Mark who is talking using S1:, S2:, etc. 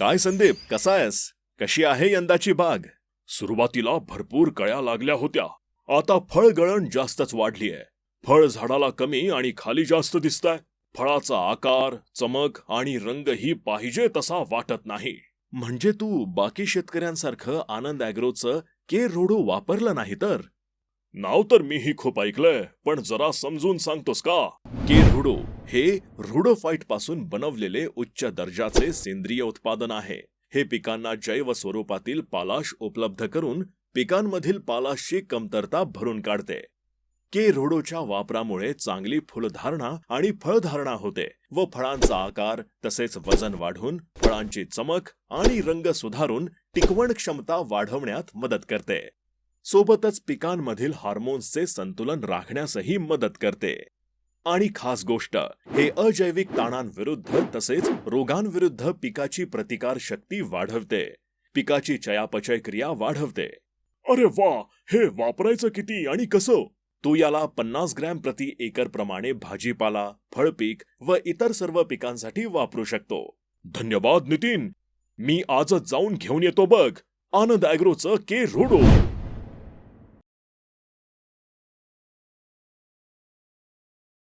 S1: काय संदीप कसा आहेस? कशी आहे यंदाची बाग? सुरुवातीला भरपूर कळ्या लागल्या होत्या. आता फळ गळण जास्तच वाढलीय. फळ झाडाला कमी आणि खाली जास्त दिसताय. फळाचा आकार चमक आणि रंगही पाहिजे तसा वाटत नाही. म्हणजे तू बाकी शेतकऱ्यांसारखं आनंद अॅग्रोचं के रोडो वापरलं नाही तर? नाव तर मीही खूप ऐकलंय पण जरा समजून सांगतोस का? के रुडो हे रुडोफाईटपासून बनवलेले उच्च दर्जाचे सेंद्रिय उत्पादन आहे. हे पिकांना जैव स्वरूपातील पालाश उपलब्ध करून पिकांमधील पालाशची कमतरता भरून काढते. के रोडोच्या वापरामुळे चांगली फुलधारणा आणि फळधारणा होते व फळांचा आकार तसेच वजन वाढून फळांची चमक आणि रंग सुधारून टिकवण क्षमता वाढवण्यात मदत करते. सोबतच पिकांमधील हार्मोन्सचे संतुलन राखण्यासही मदत करते. आणि खास गोष्ट हे अजैविक ताणांविरुद्ध तसेच रोगांविरुद्ध पिकाची प्रतिकार शक्ती वाढवते. पिकाची चयापचय क्रिया वाढवते. अरे वा हे वापरायचं किती आणि कसं? तू याला पन्नास ग्रॅम प्रति एकर प्रमाणे भाजीपाला फळपीक व इतर सर्व पिकांसाठी वापरू शकतो. धन्यवाद नितीन! मी आजच जाऊन घेऊन येतो बघ. आनंद अॅग्रोचं के रोडो!